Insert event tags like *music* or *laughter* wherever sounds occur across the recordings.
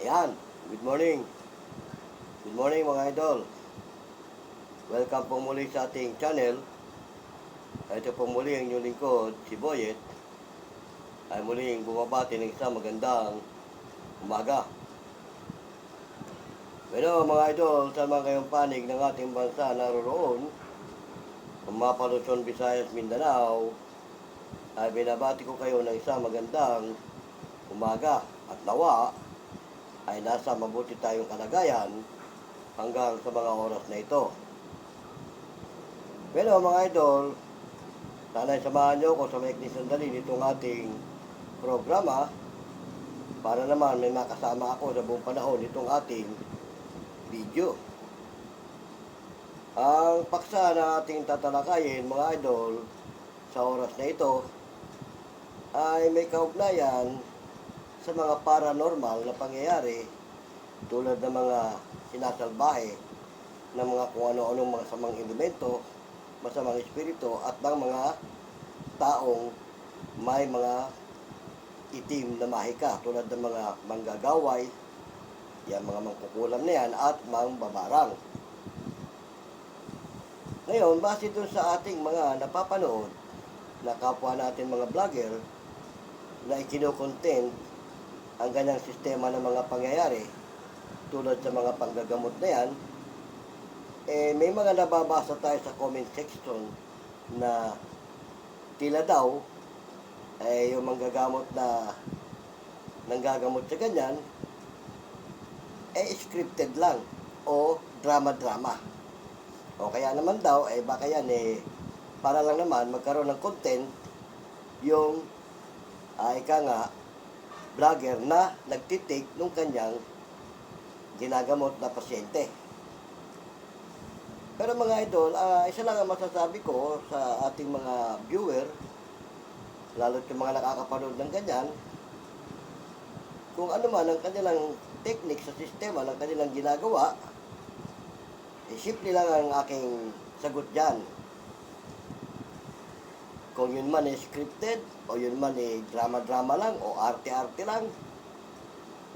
Ayan, good morning. Good morning mga idol. Welcome po muli sa ating channel. Ito po muli ang inyong lingkod, si Boyet. Ay muling bumabati ng isang magandang umaga. Pero mga idol, sa mga kayong panig ng ating bansa naroroon, kung mapa Visayas, Mindanao, ay binabati ko kayo ng isang magandang umaga at nawa ay nasa mabuti tayong kalagayan hanggang sa mga oras na ito. Pero mga idol, sana'y samahan nyo ko sa maikli sandali nitong ating programa para naman may makasama ako sa buong panahon nitong ating video. Ang paksa na ating tatalakayin mga idol sa oras na ito ay may kaugnayan sa mga paranormal na pangyayari tulad ng mga sinasalbahe ng mga kung ano-anong mga samang elemento, masamang espiritu at ng mga taong may mga itim na mahika tulad ng mga manggagaway, yan mga mangkukulam na yan at mangbabarang. Ngayon, base dun sa ating mga napapanood na kapwa natin mga vlogger na ikinocontent ang ganyang sistema ng mga pangyayari tulad sa mga panggagamot na yan, eh, may mga nababasa tayo sa comment section na tila daw eh, yung manggagamot na nanggagamot sa ganyan eh scripted lang o drama-drama. O kaya naman daw, eh baka yan eh, para lang naman magkaroon ng content yung ay ka nga vlogger na nagtitake nung kanyang ginagamot na pasyente. Pero mga idol, ah, isa lang ang masasabi ko sa ating mga viewer, lalo yung mga nakakapanood ng ganyan, kung ano man ang kanilang technique sa sistema ng kanilang ginagawa, eh, simple lang ang aking sagot dyan. Kung yun man ay scripted, o yun man ay drama-drama lang, o arte-arte lang,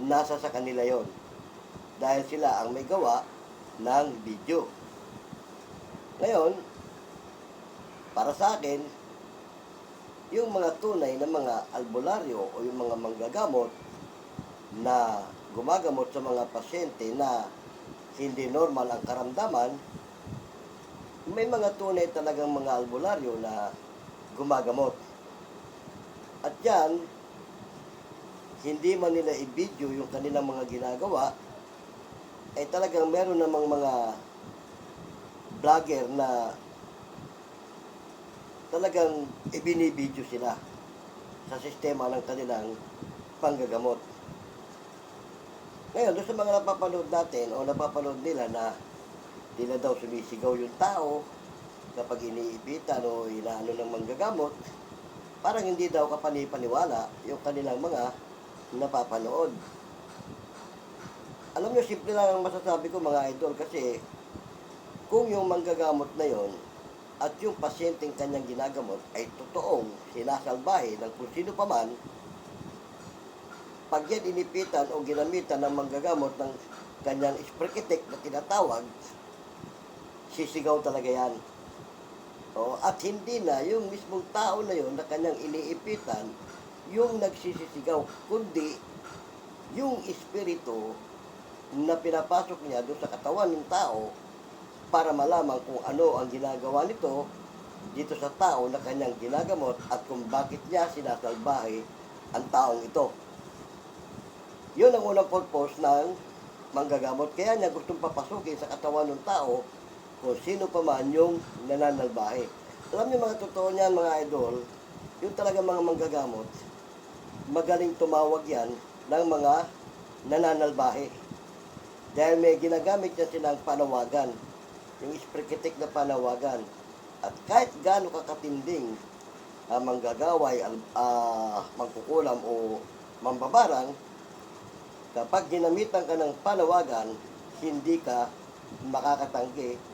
nasa sa kanila yon Dahil sila ang may gawa ng video. Ngayon, para sa akin, yung mga tunay na mga albularyo o yung mga manggagamot na gumagamot sa mga pasyente na hindi normal ang karamdaman, may mga tunay talagang mga albularyo na gumagamot. At yan, hindi man nila i-video yung kanilang mga ginagawa, ay talagang meron namang mga vlogger na talagang ibinibidyo sila sa sistema ng kanilang panggagamot. Ngayon, doon sa mga napapanood natin o napapanood nila na nila daw sumisigaw yung tao kapag iniipitan o inaano ng manggagamot, parang hindi daw kapanipaniwala yung kanilang mga napapanood. Alam nyo, simple lang ang masasabi ko mga idol kasi kung yung manggagamot na yon at yung pasyenteng kanyang ginagamot ay totoong sinasalbahe ng kung sino pa man, pag yan inipitan o ginamitan ng manggagamot ng kanyang isprekitek na tinatawag, sisigaw talaga yan. O, at hindi na yung mismong tao na yon na kanyang iniipitan yung nagsisisigaw, kundi yung espiritu na pinapasok niya doon sa katawan ng tao para malaman kung ano ang ginagawa nito dito sa tao na kanyang ginagamot at kung bakit niya sinasalbahe ang taong ito. Yun ang unang purpose ng manggagamot. Kaya niya gustong papasukin sa katawan ng tao kung sino pa man yung nananalbahe. Alam niyo mga totoo niyan mga idol, yung talaga mga manggagamot, magaling tumawag yan ng mga nananalbahe. Dahil may ginagamit niya silang panawagan, yung isprekitik na panawagan. At kahit gaano kakatinding uh, manggagaway, uh, mangkukulam o mambabarang, kapag ginamitan ka ng panawagan, hindi ka makakatanggi.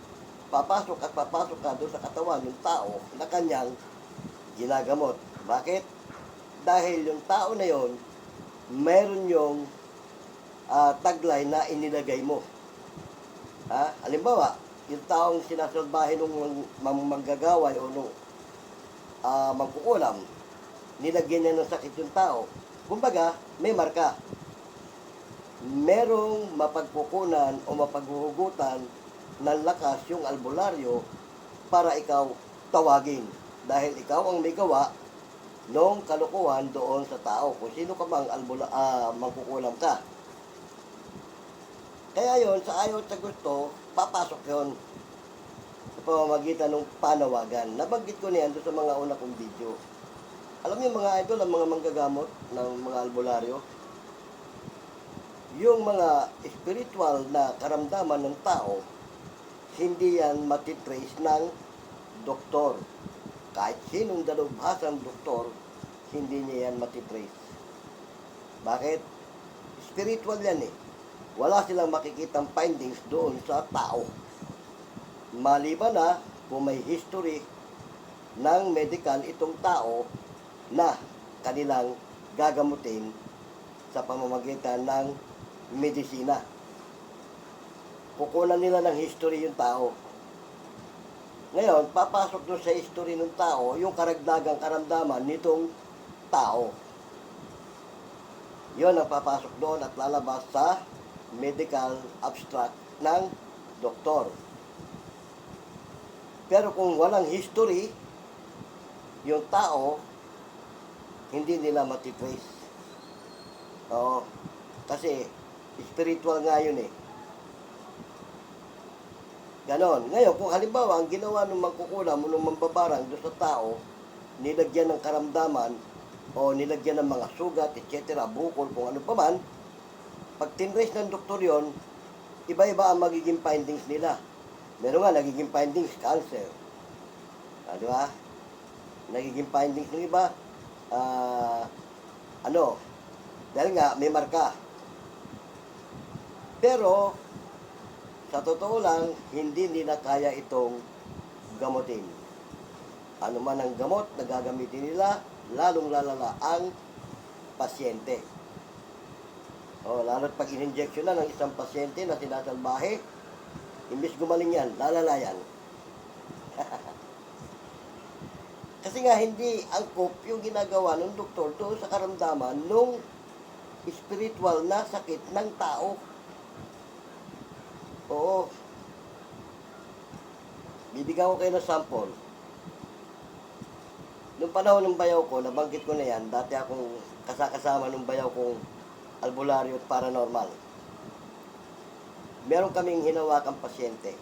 Papasok at papasok ka doon sa katawan ng tao na kanyang ginagamot. Bakit? Dahil yung tao na yon, meron yung ah, tagline na inilagay mo. Ha? Halimbawa, yung taong sinasalbahe mang- manggagaway o nung ah, mangkukulam, nilagyan niya ng sakit yung tao. Kumbaga, may marka. Merong mapagkukunan o mapaghuhugutan ng lakas yung albularyo para ikaw tawagin. Dahil ikaw ang may gawa nung kalukuhan doon sa tao. Kung sino ka mang albula, ah, mangkukulam ka. Kaya yon sa ayaw sa gusto, papasok yon sa pamamagitan ng panawagan. Nabanggit ko niyan doon sa mga una kong video. Alam niyo mga idol, ang mga manggagamot ng mga albularyo, yung mga spiritual na karamdaman ng tao, hindi yan matitrace ng doktor. Kahit sinong dalubhasang doktor, hindi niya yan matitrace. Bakit? Spiritual yan eh. Wala silang makikitang findings doon sa tao. Maliban na kung may history ng medical itong tao na kanilang gagamutin sa pamamagitan ng medisina. Kukunan nila ng history yung tao. Ngayon, papasok doon sa history ng tao yung karagdagang karamdaman nitong tao. Yon ang papasok doon at lalabas sa medical abstract ng doktor. Pero kung walang history, yung tao, hindi nila matitrace. Oo. Kasi, spiritual nga yun eh. Ganon. Ngayon, kung halimbawa, ang ginawa ng mangkukulam o ng mambabarang doon sa tao, nilagyan ng karamdaman, o nilagyan ng mga sugat, etc., bukol, kung ano pa man, pag tinrace ng doktor yon, iba-iba ang magiging findings nila. Meron nga, nagiging findings, cancer. Ah, di ba? Nagiging findings ng iba, ah, ano, dahil nga, may marka. Pero, sa totoo lang, hindi nila kaya itong gamutin. Ano man ang gamot na gagamitin nila, lalong lalala ang pasyente. O, lalo't pag in-injection na ng isang pasyente na sinasalbahe, imbis gumaling yan, lalala yan. *laughs* Kasi nga hindi angkop yung ginagawa ng doktor doon sa karamdaman nung spiritual na sakit ng tao. Oo. Bibigyan ko kayo ng sample. Nung panahon ng bayaw ko, nabanggit ko na yan, dati akong kasakasama ng bayaw kong albularyo at paranormal. Meron kaming hinawakang pasyente.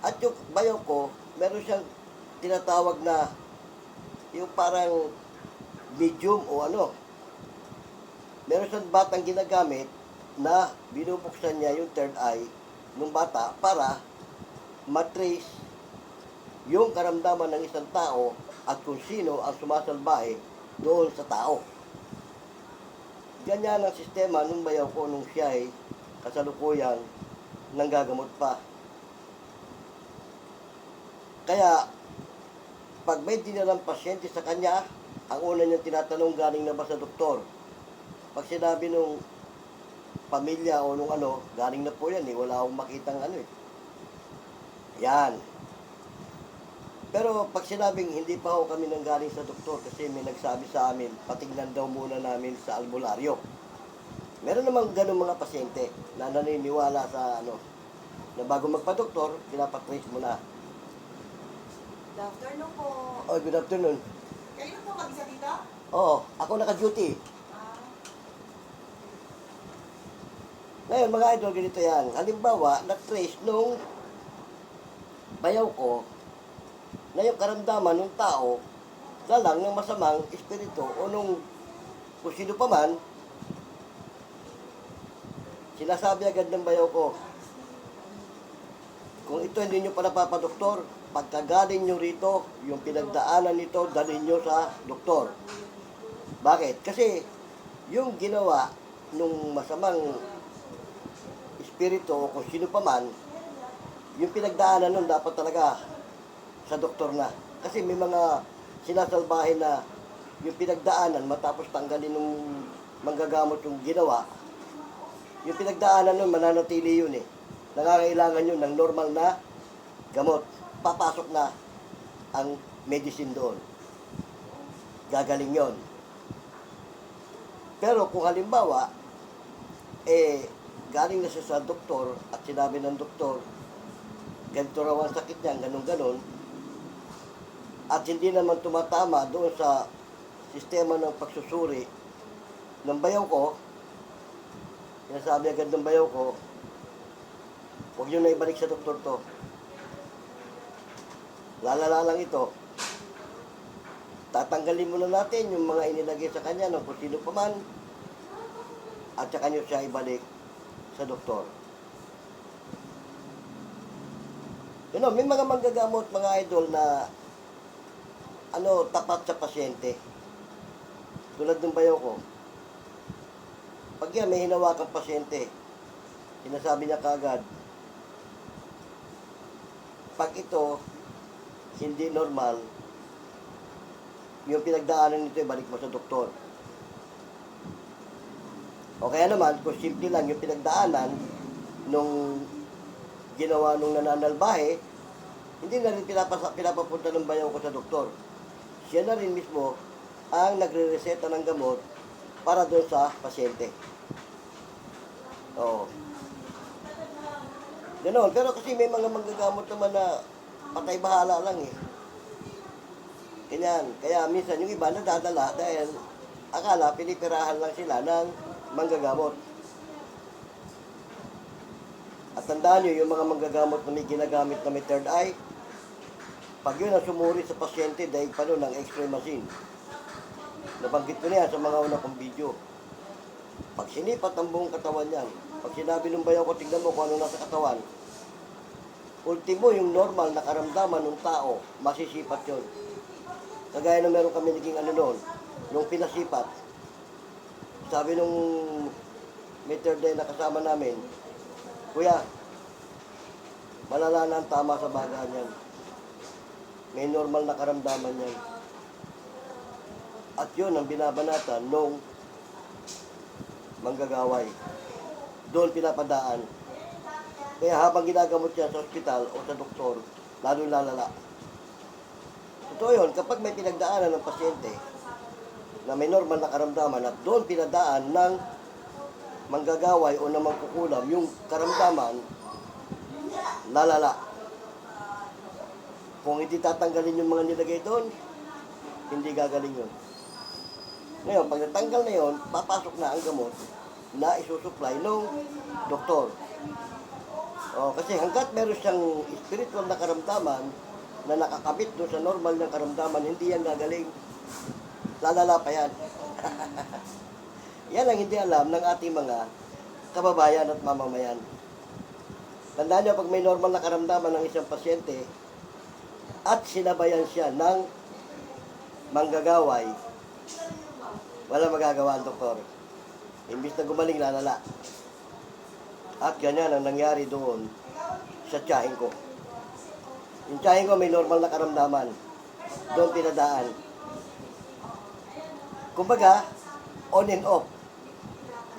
At yung bayaw ko, meron siyang tinatawag na yung parang medium o ano. Meron siyang batang ginagamit na binubuksan niya yung third eye ng bata para matrace yung karamdaman ng isang tao at kung sino ang sumasalbahe doon sa tao. Ganyan ang sistema nung bayaw ko nung siya ay kasalukuyang nanggagamot pa. Kaya, pag may dinalang pasyente sa kanya, ang una niyang tinatanong galing na ba sa doktor? Pag sinabi nung pamilya o nung ano, galing na po yan eh, wala akong makitang ano eh. Yan. Pero pag sinabing hindi pa ho kami nang galing sa doktor kasi may nagsabi sa amin, patignan daw muna namin sa albularyo. Meron namang ganun mga pasyente na naniniwala sa ano, na bago magpa-doktor, pinapatrace mo na. Good afternoon po. Oh, good afternoon. Kayo po mag-isa dito? Oo, ako naka-duty. Ah, Ngayon, mga idol, ganito yan. Halimbawa, na-trace nung bayaw ko na yung karamdaman ng tao na lang ng masamang espiritu o nung kung sino pa man, sinasabi agad ng bayaw ko, kung ito hindi nyo pa napapadoktor, pagkagaling nyo rito, yung pinagdaanan nito, dalhin nyo sa doktor. Bakit? Kasi yung ginawa nung masamang espiritu o kung sino pa man, yung pinagdaanan nun dapat talaga sa doktor na. Kasi may mga sinasalbahe na yung pinagdaanan matapos tanggalin ng manggagamot yung ginawa, yung pinagdaanan nun, mananatili yun eh. Nangangailangan yun ng normal na gamot. Papasok na ang medicine doon. Gagaling yon. Pero kung halimbawa, eh, galing na siya sa doktor at sinabi ng doktor, ganito raw ang sakit niya, ganun ganon at hindi naman tumatama doon sa sistema ng pagsusuri ng bayaw ko, sinasabi agad ng bayaw ko, huwag nyo na ibalik sa doktor to. Lalala lang ito. Tatanggalin muna natin yung mga inilagay sa kanya ng kung sino man at saka nyo siya ibalik sa doktor. You know, may mga manggagamot, mga idol na ano, tapat sa pasyente. Tulad ng bayaw ko. Pag yan, may hinawakang pasyente, sinasabi niya kagad, pag ito, hindi normal, yung pinagdaanan nito, balik mo sa doktor. O kaya naman, kung simple lang yung pinagdaanan nung ginawa nung nananalbahe, hindi na rin pinapasa, pinapapunta ng bayaw ko sa doktor. Siya na rin mismo ang nagre-reseta ng gamot para doon sa pasyente. Oo. Ganon. Pero kasi may mga manggagamot naman na patay bahala lang eh. Ganyan. Kaya minsan yung iba nadadala dahil akala pinipirahan lang sila ng manggagamot. At tandaan nyo, yung mga manggagamot na may ginagamit na may third eye, pag yun ang sumuri sa pasyente, dahil pa nun ng x-ray machine. Nabanggit ko na yan sa mga una kong video. Pag sinipat ang buong katawan yan, pag sinabi ng bayaw ko, tignan mo kung ano nasa katawan, ultimo yung normal na karamdaman ng tao, masisipat yun. Kagaya na meron kami naging ano noon, nung pinasipat, sabi nung third day na kasama namin, Kuya, malala na ang tama sa bagaan yan. May normal na karamdaman yan. At yun ang binabanatan nung manggagaway. Doon pinapadaan. Kaya habang ginagamot yan sa ospital o sa doktor, lalo lalala. Totoo yun, kapag may pinagdaanan ng pasyente na may normal na karamdaman at doon pinadaan ng manggagaway o na mangkukulam yung karamdaman, lalala. Kung hindi tatanggalin yung mga nilagay doon, hindi gagaling yun. Ngayon, pag natanggal na yun, papasok na ang gamot na isusupply ng doktor. O, kasi hanggat meron siyang spiritual na karamdaman na nakakabit doon sa normal na karamdaman, hindi yan gagaling. Lalala pa yan. *laughs* Yan ang hindi alam ng ating mga kababayan at mamamayan. Tandaan niyo, pag may normal na karamdaman ng isang pasyente at sinabayan siya ng manggagaway, wala magagawa ang doktor. Imbis na gumaling, lalala. At ganyan ang nangyari doon sa tiyahin ko. Yung tiyahin ko may normal na karamdaman. Doon pinadaan. Kumbaga, on and off.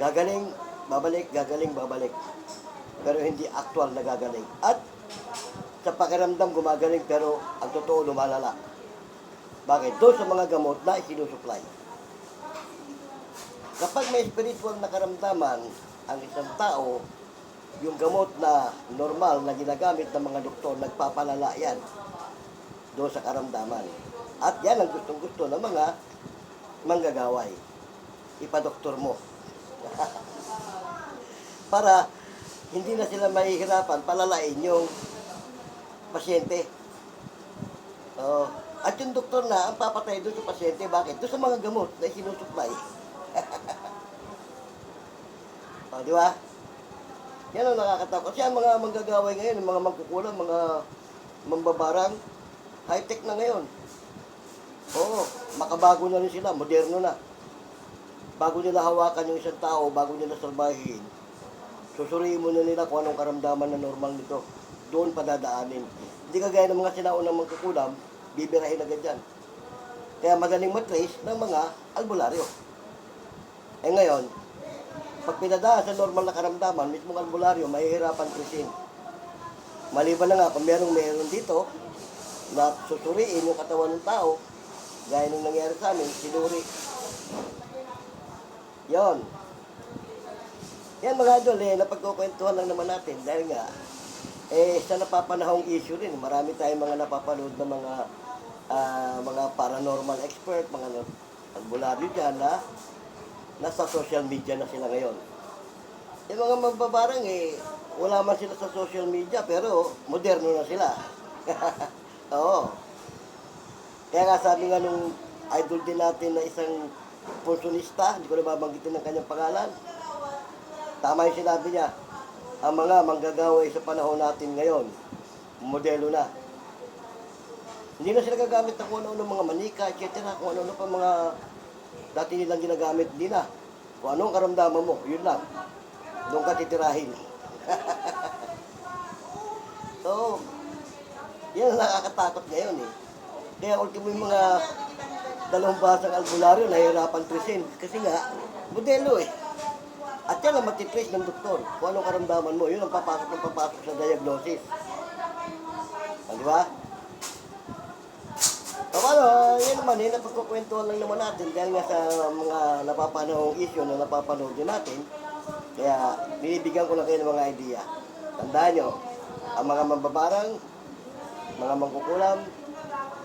Gagaling, babalik, gagaling, babalik. Pero hindi actual na gagaling. At sa pakiramdam gumagaling pero ang totoo lumalala. Bakit? Doon sa mga gamot na isinusupply. Kapag may spiritual na karamdaman ang isang tao, yung gamot na normal na ginagamit ng mga doktor, nagpapalala yan doon sa karamdaman. At yan ang gustong-gusto ng mga manggagaway. Ipadoktor mo. *laughs* Para hindi na sila mahihirapan palalain yung pasyente. Oo. At yung doktor na ang papatay doon sa pasyente, bakit? Doon sa mga gamot na sinusupply. *laughs* o, di ba? Yan ang nakakatakot. Kasi ang mga manggagaway ngayon, yung mga mangkukulang, mga mambabarang, high-tech na ngayon. Oo, makabago na rin sila, moderno na. Bago nila hawakan yung isang tao, bago nila salbahin, susuriin mo na nila kung anong karamdaman na normal nito. Doon padadaanin. Hindi kagaya ng mga sinaunang mangkukulam, bibirahin agad yan. Kaya madaling matrace ng mga albularyo. Eh ngayon, pag pinadaan sa normal na karamdaman, mismong albularyo, mahihirapan krisin. Maliban na nga, kung merong meron dito, na susuriin yung katawan ng tao, gaya nung nangyari sa amin, sinuri. Yon. Yan mga idol, eh, napagkukwentuhan lang naman natin dahil nga, eh, sa napapanahong issue rin, marami tayong mga napapanood ng mga ah, mga paranormal expert, mga na- albularyo dyan na nasa social media na sila ngayon. Yung mga mambabarang eh, wala man sila sa social media pero moderno na sila. *laughs* Oo. Kaya nga sabi nga nung idol din natin na isang punsunista, hindi ko na babanggitin ng kanyang pangalan, tama yung sinabi niya, ang mga manggagaway sa panahon natin ngayon, modelo na. Hindi na sila gagamit ng kung ano-ano mga manika, etc. Kung ano-ano pa mga dati nilang ginagamit, hindi na. Kung anong karamdaman mo, yun lang. Doon ka titirahin. *laughs* so, yan ang nakakatakot ngayon eh. Kaya ultimo yung mga dalawang basang albularyo, nahihirapan trisin. Kasi nga, modelo eh. At yan ang matitrace ng doktor. Kung anong karamdaman mo, yun ang papasok ng papasok sa diagnosis. Ah, di ba? So, paano, yan naman, eh, napagkukwentuhan lang naman natin dahil nga sa mga napapanahong issue na napapanood din natin. Kaya, binibigyan ko lang kayo ng mga idea. Tandaan nyo, ang mga mambabarang, mga mangkukulam,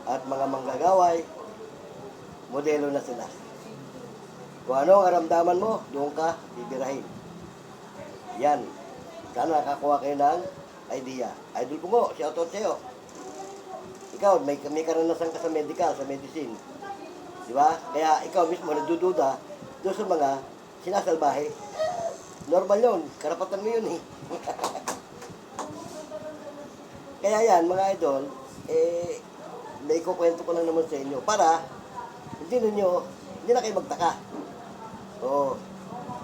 at mga manggagaway, modelo na sila. Kung ano ang karamdaman mo, doon ka bibirahin. Yan. Sana nakakuha kayo ng idea. Idol ko mo, shoutout sa'yo. Ikaw, may, may karanasan ka sa medical, sa medicine. Di ba? Kaya ikaw mismo nagdududa doon sa mga sinasalbahe. Normal yun. Karapatan mo yun eh. *laughs* Kaya yan, mga idol, eh, may kukwento ko lang naman sa inyo para hindi ninyo, hindi na kayo magtaka. Oo,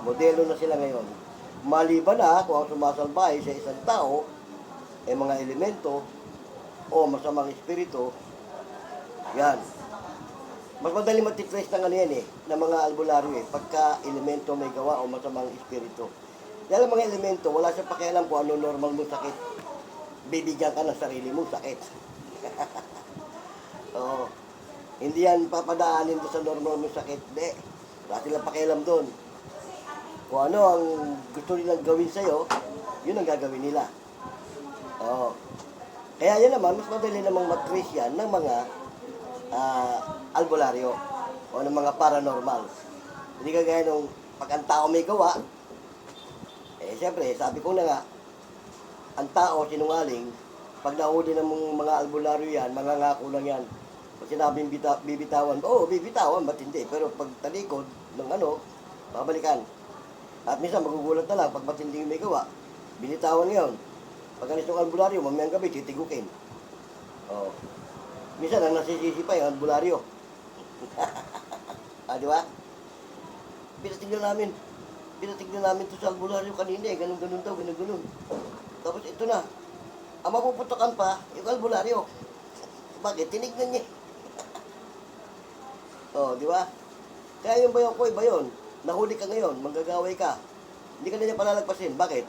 modelo na sila ngayon. Maliban na kung ang sumasalbahe sa isang tao, eh mga elemento, o masamang espiritu, yan. Mas madali matitrace ng ano yan eh, ng mga albularyo eh, pagka elemento may gawa o masamang espiritu. Dahil mga elemento, wala siyang pakialam kung ano normal mong sakit. Bibigyan ka ng sarili mong sakit. *laughs* Oo. Hindi yan papadaanin doon sa normal mong sakit. Hindi. Wala silang pakialam doon. Kung ano ang gusto nilang gawin sa'yo, yun ang gagawin nila. Oo. Kaya yan naman, mas madali namang matrace yan ng mga ah, albularyo o ng mga paranormal. Hindi kagaya nung pag ang tao may gawa, eh siyempre, sabi ko na nga, ang tao sinungaling, pag nahuli ng mga albularyo yan, mangangako lang yan. Pag sinabing bita, bibitawan, oo, oh, bibitawan, ba't hindi? Pero pag talikod ng ano, babalikan. At minsan magugulat na lang, pag matindi yung may gawa, binitawan ngayon. Pag alis ng albularyo, mamayang gabi, titigukin. Oh. Minsan, ang nasisisi pa yung albularyo. *laughs* ah, di ba? Pinatignan namin. Pinatignan namin to sa albularyo kanina eh. Ganun, ganun daw, ganun, ganun. Tapos ito na. Ang mapuputokan pa, yung albularyo. *laughs* Bakit? Tinignan niya. Oh, di ba? Kaya yung bayon ko, iba yun. Nahuli ka ngayon, manggagaway ka. Hindi ka na niya palalagpasin. Bakit?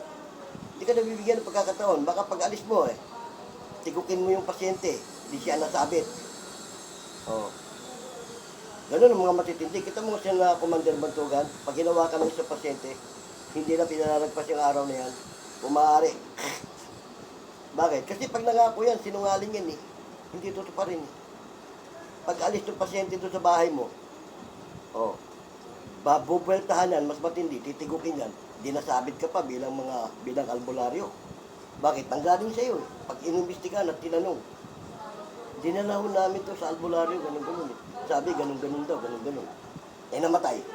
Hindi ka nabibigyan ng pagkakataon. Baka pag alis mo eh, tigukin mo yung pasyente. Hindi siya nasabit. Oh. Ganun ang mga matitindi. Kita mo siya na Commander Bantugan, pag ginawa ka ng isang pasyente, hindi na pinalalagpas yung araw na yan, umaari. *laughs* Bakit? Kasi pag nangako yan, sinungaling yan eh. Hindi totoo pa eh. Pag alis ng pasyente doon sa bahay mo, oh, babubeltahan yan, mas matindi, titigukin yan. Di nasabit ka pa bilang mga, bilang albularyo. Bakit? Nanggaling sa'yo eh. Pag inimbestigahan at tinanong, dinala ho namin to sa albularyo, ganun ganun. Sabi, ganun ganun daw, ganun ganun. Eh namatay.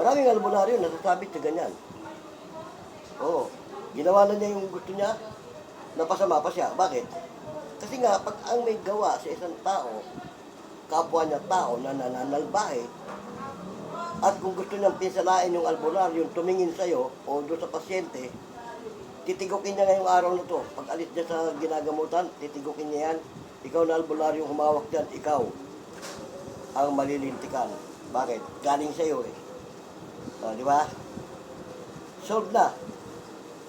Maraming albularyo nasasabit sa ganyan. Oo. Ginawa na niya yung gusto niya, napasama pa siya. Bakit? Kasi nga, pag ang may gawa sa isang tao, kapwa niya tao na nananalbahe, at kung gusto niyang pinsalain yung albularyo, yung tumingin sa'yo o doon sa pasyente, titigukin niya ngayong araw na to. Pag alis niya sa ginagamutan, titigukin niya yan. Ikaw na albularyo humawak dyan, ikaw ang malilintikan. Bakit? Galing sa'yo eh. O, di ba? Solved na.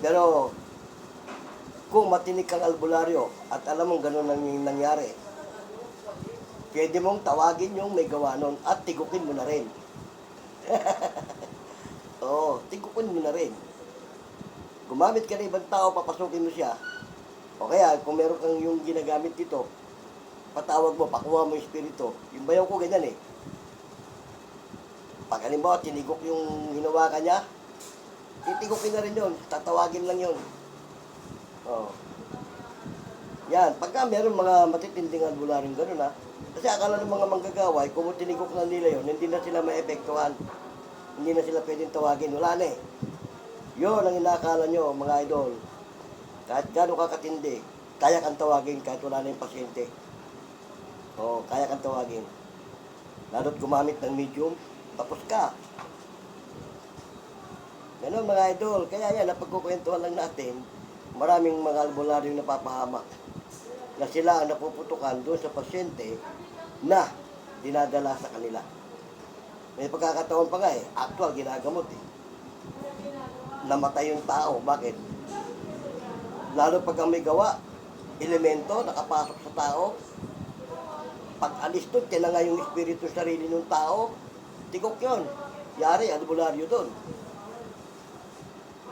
Pero, kung matinig kang albularyo at alam mong ganun ang nangyari, pwede mong tawagin yung may gawa nun at tigukin mo na rin. *laughs* Oo, tigukin mo na rin. Gumamit ka ng ibang tao, papasukin mo siya. O kaya, kung meron kang yung ginagamit dito, patawag mo, pakuha mo yung espiritu. Yung bayaw ko ganyan eh. Pag halimbawa, tinigok yung hinawakan niya, titigukin na rin yun. Tatawagin lang yun. Oh. Yan, pagka meron mga matitinding albularyong gano'n ha, kasi akala ng mga manggagawa, kung tinigok na nila yun, hindi na sila maepektuhan. Hindi na sila pwedeng tawagin. Wala na eh. Yun ang inakala nyo, mga idol. Kahit gano'n ka katindi, kaya kang tawagin kahit wala na yung pasyente. Oo, kaya kang tawagin. Lalo't gumamit ng medium, tapos ka. Ganun mga idol. Kaya yan, napagkukwentuhan lang natin, maraming mga albularyong napapahamak na sila ang napuputukan doon sa pasyente na dinadala sa kanila. May pagkakataon pa nga eh, actual ginagamot eh. Namatay yung tao. Bakit? Lalo pag may gawa, elemento nakapasok sa tao, pag alis doon, tinanga yung espiritu sa sarili ng tao, tigok yun. Yari, albularyo doon.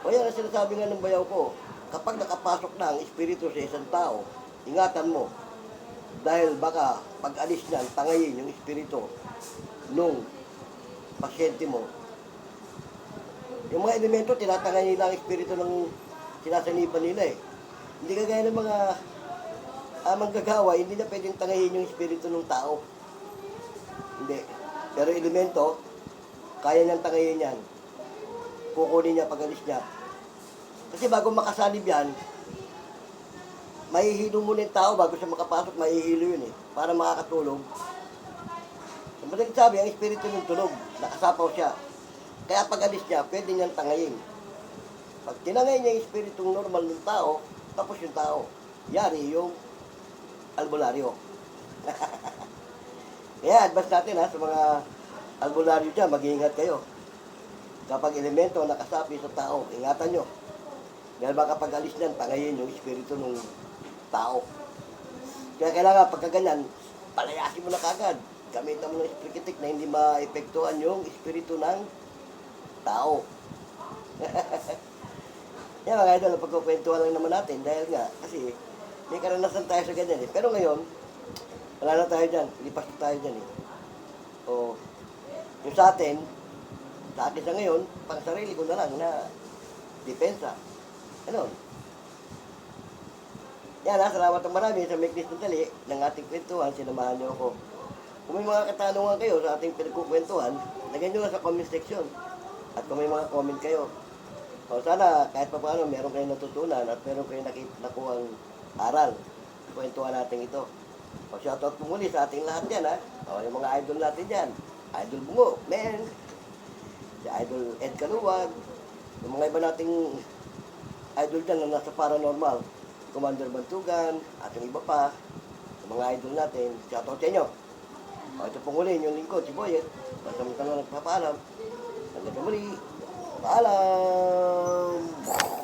O yan ang sinasabi nga ng bayaw ko, kapag nakapasok na ang espiritu sa isang tao, ingatan mo. Dahil baka pag alis niyan, tangayin yung espiritu nung pasyente mo. Yung mga elemento, tinatangay nila ang espiritu ng sinasanipan nila eh. Hindi kagaya ng mga ah, manggagawa, hindi na pwedeng tangayin yung espiritu ng tao. Hindi. Pero elemento, kaya niyang tangayin yan. Kukunin niya pag alis niya. Kasi bago makasalib yan, mahihilo muna yung tao bago siya makapasok, mahihilo yun eh. Para makakatulog. Sa madaling sabi, ang espiritu ng tulog, nakasapaw siya. Kaya pag alis niya, pwede niyang tangayin. Pag tinangay niya yung espiritong normal ng tao, tapos yung tao, yari yung albularyo. *laughs* Kaya advance natin ha, sa mga albularyo dyan, mag-iingat kayo. Kapag elemento nakasapi sa tao, ingatan nyo. Dahil baka pag alis niyan, tangayin yung espiritu ng tao. Kaya kailangan pagka ganyan, palayasin mo na kagad. Gamitan mo ng sprikitik na hindi maepektuhan yung espiritu ng tao. *laughs* Yan mga idol, pagkukwentuhan lang naman natin dahil nga, kasi may karanasan tayo sa ganyan eh. Pero ngayon, wala na tayo dyan. Lipas na tayo dyan eh. O, yung sa atin, sa akin sa ngayon, pang sarili ko na lang na depensa. Ano? Yan ha, salamat ng marami sa Meklis ng Dali ng ating kwentuhan. Sinamahan niyo ako. Kung may mga katanungan kayo sa ating pinagkukwentuhan, lagyan nyo lang sa comment section. At kung may mga comment kayo, o sana kahit pa paano meron kayong natutunan at meron kayong nakita nakuhang aral. Kwentuhan natin ito. O shoutout po muli sa ating lahat yan ha. O yung mga idol natin yan. Idol Bungo, men. Si Idol Ed Kaluwag. Yung mga iba nating idol dyan na nasa paranormal. Commander Bantugan, at yung iba pa. Mga idol natin. Shoutout sa inyo. O ito pong uli, yung lingkod, si Boyet. Basta mo ka nagpapaalam. Hanggang muli. Paalam!